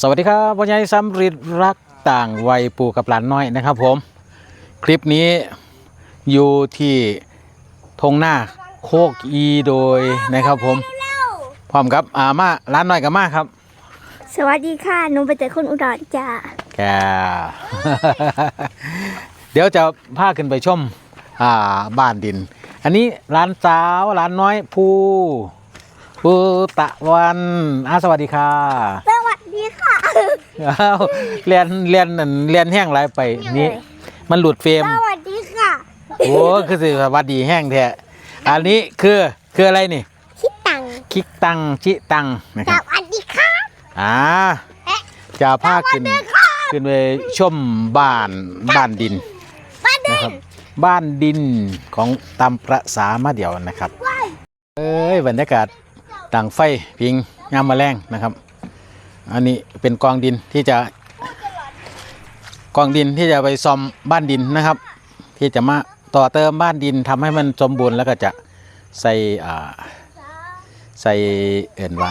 สวัสดีครับวันนี้ซ้ำริดรักต่างวัยปู่กับหลานน้อยนะครับผม คลิปนี้อยู่ที่ทงหน้าโคกอีโดยนะครับผม พร้อมกับอามาร้านน้อยกับมาครับ สวัสดีค่ะหนูไปเจอคนอุดรจ้าแก เดี๋ยวจะพาขึ้นไปชมอ่าบ้านดิน อันนี้ร้านสาวร้านน้อยภูภูตะวันอาสวัสดีค่ะสวัสดีค่ะ อ้าวเรียนเรียนนั่นเรียนแห้งไรไปนี่มันหลุดเฟรมสวัสดีค่ะ โอ้คือสิสวัสดีแห้งแท้อันนี้คือคืออะไรนี่คิดตังค์คิกตังชิตังนะสครับวัสดีค่ะอ่าจะพาขึ้นขึ้นไปชมบ้านบ้านดินบ้านเดินะครับ บ้านดินของตามประสามาเดียวนะครับ เอ้ยบรรยากาศต่างไฟพิงงามมาแรงนะครับ อันนี้เป็นกองดินที่จะกองดินที่จะไปซ่อมบ้านดินนะครับ ที่จะมาต่อเติมบ้านดินทำให้มันสมบูรณ์แล้วก็จะใส่ใส่เอ็นว่า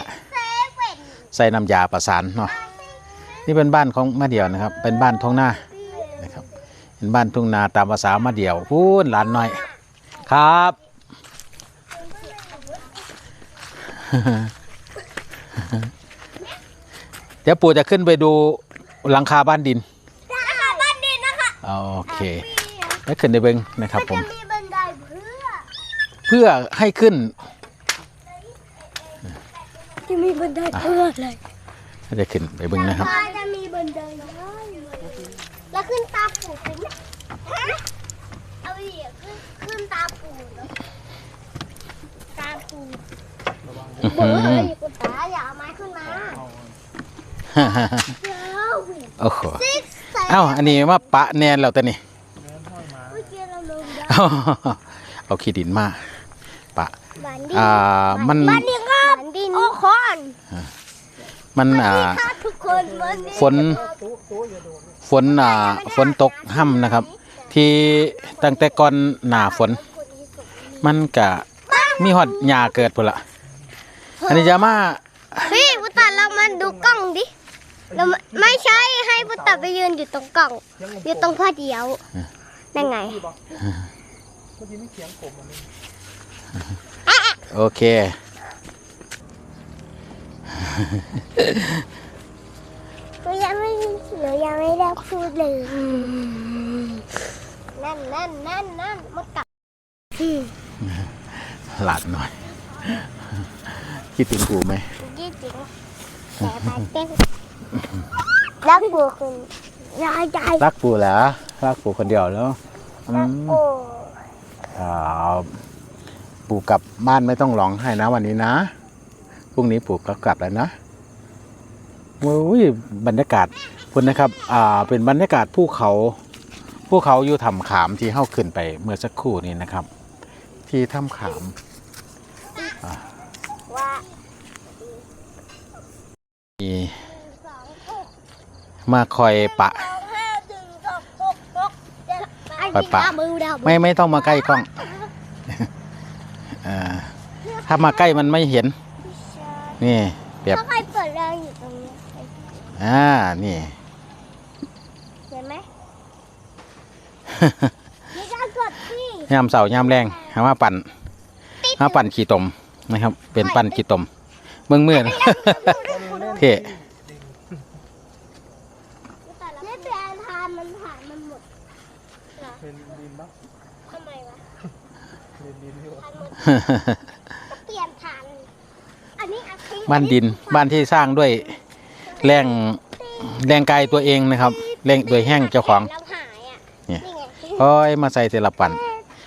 ใส่น้ำยาประสานเนาะนี่เป็นบ้านของมาเดียวนะครับ เป็นบ้านท้องนานะครับเป็นบ้านทุ่งนาตามภาษามาเดียวพูนหลานหน้อยครับ เดี๋ยวปู่จะขึ้นไปดูหลังคาบ้านดินบ้านดินนะคะโอเคแล้วขึ้นในเบิงนะครับผม จะมีบันไดเพื่อเพื่อให้ขึ้นจะมีบันไดเพื่ออะไรจะขึ้นไปเบิงนะครับจะมีบันไดแล้วขึ้นตาปูถึงฮะเอาอีกขึ้นขึ้นตาปูเหรอตาปูอื้อเบอหืร์ออยู่กับตาอย่าเอาไม้ขึ้นมาเดี๋ยว โอ้โหซิกใส่เอ้าอันนี้มาปะแนนแล้วแต่นี่เมื่อกี้เราลงได้เอาเอาขี้ดินมาปะบันดินอ่ามันบันดินครับบันดินโอ้คอนมันอ่าถ้าทุกคนบันดินฝนฝนอ่าฝนตกห่ำนะครับ ที่ตั้งแต่ก่อนหน้าฝน มันกะมีหอดหญ้าเกิดพุ่นละอันนี้จะมาพี่พุตตาเรามาดูกล้องดิ เรามาไม่ใช่ให้พุตตาไปยืนอยู่ตรงกล้อง อยู่ตรงพ่อเดียวนั่นไงโอเค หนูยังไม่หนูยังไม่ได้พูดเลย นั่นนั่นนั่นนั่นมากลับหลาดหน่อย คิดถึงกูไหมยี่จริงแต่ไปเต้น รักบัวคุณยายยายรักปูเหรอรักปูคนเดียวแล้วอืรักมโอ้อ่าปู่กลับบ้านไม่ต้องร้องไห้นะวันนี้นะพรุ่งนี้ปู่ก็กลับแล้วนะโอ้ยบรรยากาศคุณนะครับ อ่า เป็นบรรยากาศภูเขาภูเขาอยู่ถ้ำขามที่เข้าขึ้นไปเมื่อสักครู่นี้นะครับ ที่ถ้ำขาม ว่ามี มาคอยปะสองห้าถึงสองหกหกเจ็ดแปดไปปะมือดาวไม่ไม่ต้องมาใกล้กล้องอ่าถ้ามาใกล้มันไม่เห็น นี่เปรียบถ้าใครเปิดแรงอยู่ตรงนี้อ่า นี่ เห็นไหมไม่กล้ากดสิยามเสาร์ยามแรงหามาปั่นหาปั่นขี่ตมนะครับ เป็นปั่นขี่ตมเมืองเมื่อนะเท่ ไม่เป็นทานมันผ่านมันหมดเหรอ เป็นดินปะ ทำไมวะ เป็นดินที่ว่าผ่านหมดก็เปลี่ยนผ่านอันนี้อัทิ้งบ้านดินบ้านที่สร้างด้วยแรงแรงกายตัวเองนะครับ แรงโดยแห้งเจ้าของแล้วหายอะเนี่ยนี่ไงโอ้ยมาใส่เทละปั่น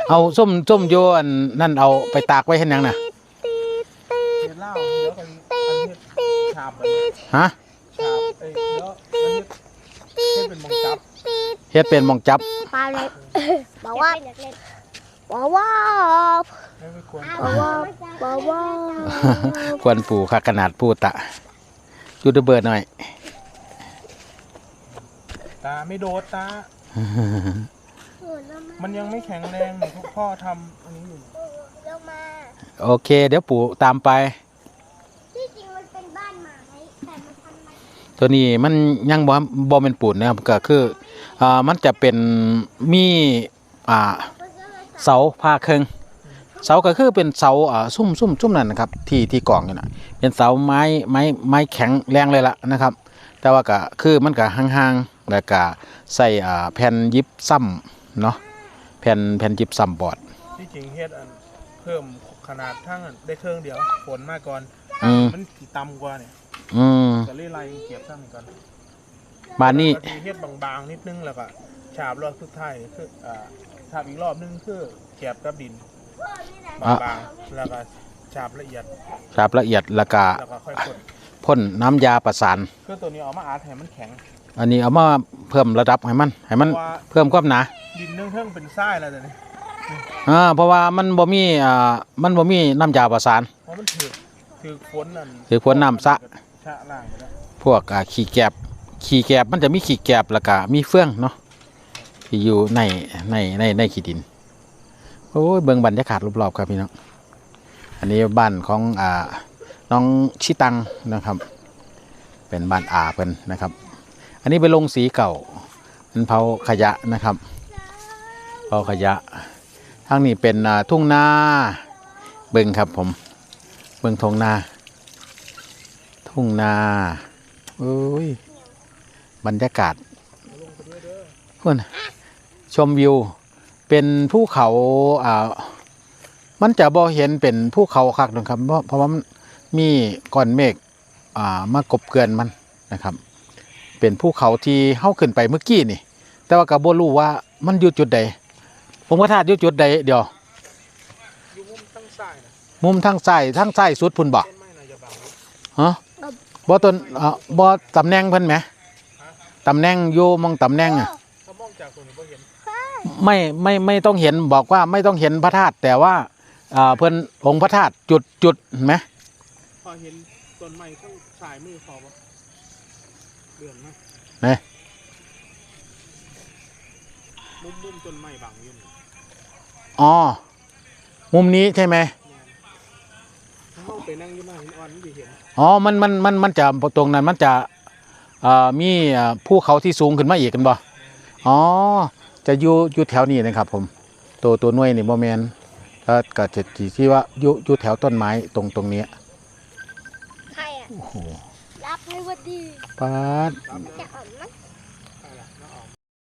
เอาส้มส้มโยอันนั่นเอาไปตากไว้เห็นยังน่ะตีตีเห็นเหล้าแล้วกันอันนี้ตีฉาบตีฮะฉาบเอ้ยแล้วอันนี้ตีเป็นมงจับตีเฮ็ดเป็นหมองจับเปล่าเลยบอกว่า บอกว่าไม่ไม่ควรบอกว่าบอกว่าควรปู่ค่ะขนาดปูตะยูทูบเบอร์หน่อย ตาไม่โดดตา มันยังไม่แข็งแรงเหมือนทุกพ่อทำอันนี้อยู่ลงมาโอเค เดี๋ยวปู่ตามไปที่จริงมันเป็นบ้านไม้แต่มันทำมาตัวนี้มันยังบ่บ่เป็นปูนนะครับก็คืออ่ามันจะเป็นมีอ่า เสาผ้าเครื่องเสาก็คือเป็นเสาอ่าซุ่มซุ่มซุ่มนั่นนะครับที่ที่กองอยู่น่ะเป็นเสาไม้ไม้ไม้แข็งแรงเลยล่ะนะครับ แต่ว่าก็คือมันก็ห่างๆแล้วก็ใส่อ่าแผ่นยิบซ้ำเนาะแผ่นแผ่นยิบซ้ำบอร์ดที่จริงเฮ็ดอันเพิ่มขนาดทั้งอันได้เครื่องเดียวฝนมาก่อนอืมมันกี่ต่ำกว่าเนี่ยอืมจะเล่ไล่เก็บซ้ำก่อนบ้านนี้แล้วก็ทีเฮ็ดบางๆนิดนึงแล้วก็ฉาบรอบสุดท้ายคืออ่า ฉาบอีกรอบนึงคือแกบกับดินอะ บางๆแล้วก็ฉาบละเอียดฉาบละเอียดแล้วก็แล้วก็ค่อยกดพ่นน้ำยาประสาน คือตัวนี้เอามาอาร์ตให้มันแข็ง อันนี้เอามาเพิ่มระดับให้มันให้มันเพราะว่า เพิ่มความหนาดินเนื่องเทิงเป็นทรายแล้วแต่นี่อ่าเพราะว่ามันบ่มีอ่ามันบ่มีน้ำยาประสาน เพราะมันถือถือฝนนั่นถือฝนน้ำสะ ชะล่างไปแล้วพวกอ่าขี้แกบขี้แกบมันจะมีขี้แกบแล้วก็มีเฟืองเนาะ ที่อยู่ในในในในขี้ดินโอ้ยเบิ่งบรรยากาศรอบๆครับพี่น้องอันนี้บ้านของอ่าน้องชิตังนะครับ เป็นบ้านอาเพิ่นนะครับ อันนี้เป็นโรงสีเก่าเป็นเผาขยะนะครับเผาขยะทางนี้เป็นทุ่งนาเบิ่งครับผม เบิ่งทุ่งนาทุ่งนาโอ้ยบรรยากาศคุณ ชมวิว เป็นภูเขาอ่ามันจะบ่เห็นเป็นภูเขาคักนะครับ เพราะเพราะว่ามันมีก้อนเมฆอ่ามากบเกลือนมันนะครับ เป็นภูเขาที่เข้าขึ้นไปเมื่อกี้นี่ แต่ว่าก็บ่รู้ว่ามันอยู่จุดใดผมก็ทาดอยู่จุดใดเดี๋ยวอยู่มุมตั้งซ้ายนะมุมทางซ้ายทางซ้ายสุดพุ่นบ่ต้นไม้น่าจะบังไว้ฮะบ่ต้นอ่อบ่ตำแหน่งเพิ่นไหมตำแหน่งอยู่มองตำแหน่งอะ ถ้ามองจากตัวนี้ก็เห็น ไม่ไม่ไม่ต้องเห็นบอกว่าไม่ต้องเห็นพระธาตุแต่ว่าอ่าเพิ่นองค์พระธาตุจุดจุดเห็นไหมพอเห็นต้นไม้ข้างสายมือพอปะเดือนนะไหนมุมมุมต้นไม้บังอยู่นี่อ๋อมุมนี้ใช่ไหมถ้าเข้าไปนั่งอยู่หน้าหินอ่อนมันจะเห็นอ๋อมันมันมันมันจะตรงนั้นมันจะอ่ามีอ่าภูเขาที่สูงขึ้นมาอีกกันบ่อ๋อ จะอยู่อยู่แถวนี้นะครับผมตัวตัวหน่วยนี่บ่แมนถ้าก็จะที่ว่าอยู่อยู่แถวต้นไม้ตรงตรงเนี้ยใครอะโอ้โหรับไม่ว่าดีปาดจะอ่อนมั้งใช่ละน้าออก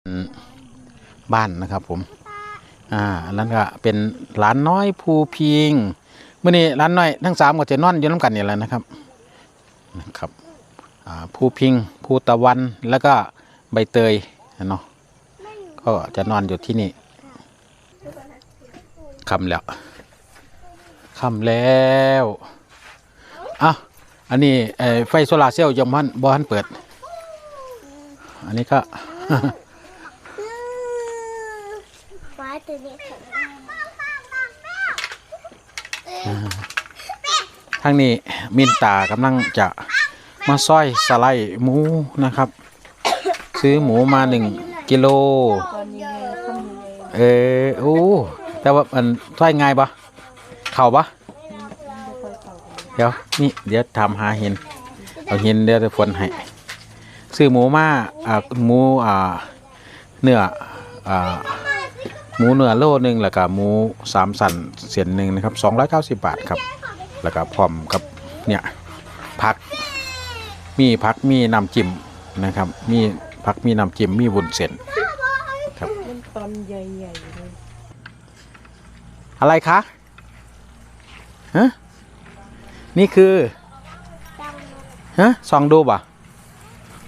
อืมบ้านนะครับผม อ่าอันนั้นก็เป็นหลานน้อยภูพิงเมื่อนี้หลานน้อยทั้งสามก็จะนอนอยู่น้ำกันนี่แหละนะครับนะครับ อ่าภูพิงภูตะวันแล้วก็ใบเตยเนาะ ก็จะนอนอยู่ที่นี่ค่ำแล้วค่ำแล้วอะอันนี้ไฟโซลาเซลล์ยังมันบ่ทันเปิด อันนี้ก็ฟ้าตัวนี้ทางนี้มินตากำลังจะมาซอยสไลด์หมูนะครับ ซื้อหมูมาหนึ่งกิโล เออโอ้แต่ว่ามันซอยง่ายปะเข่าปะเดี๋ยวนี่เดี๋ยวทำหาเห็นเอาเห็นเดี๋ยวจะฝนให้ซื้อหมูมาอ่าหมูอ่าเนื้ออ่าหมูเนื้อโลหนึ่งแล้วก็หมูสามสันเสียนหนึ่งนะครับสองร้อยเก้าสิบบาทครับ แล้วก็พร้อมกับเนี่ยผักมีผักมีน้ำจิ้มนะครับ มีผักมีน้ำจิ้มมีวุ้นเส้น ตอนใหญ่ๆเลยอะไรคะฮะนี่คือจังฮะส่องดูป่ะ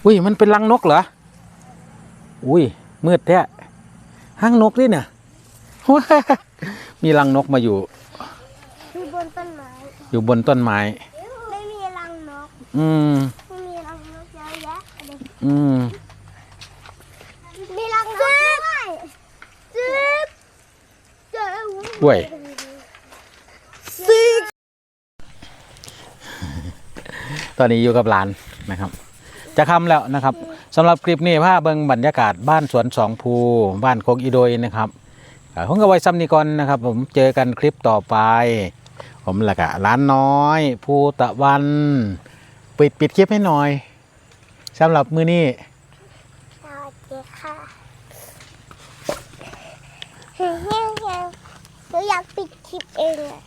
อุ้ยมันเป็นรังนกเหรออุ้ยมืดแท้ห้างนกนี่เนี่ยมีรังนกมาอยู่คือบนต้นไม้อยู่บนต้นไม้ไม่มีรังนก อืมไม่มีรังนกเยอะแยะเลยอืมมีรังนกด้วยจิ๊บเจ้าเว้ยซิกตอนนี้อยู่กับหลานนะครับ จะคำแล้วนะครับสำหรับคลิปนี้พาเบิงบรรยากาศบ้านสวนสองภูบ้านโคกอีโดยนะครับอ่าผมก็ไว้ซ้ำนี้ก่อนนะครับ ผมเจอกันคลิปต่อไป ผมละกะร้านน้อยภูตะวัน ปิดปิดคลิปให้หน่อยสำหรับมื้อนี้ สวัสดีค่ะเฮ้ยเฮ้ยเฮ้ยหนู อยากปิดคลิปเองอะ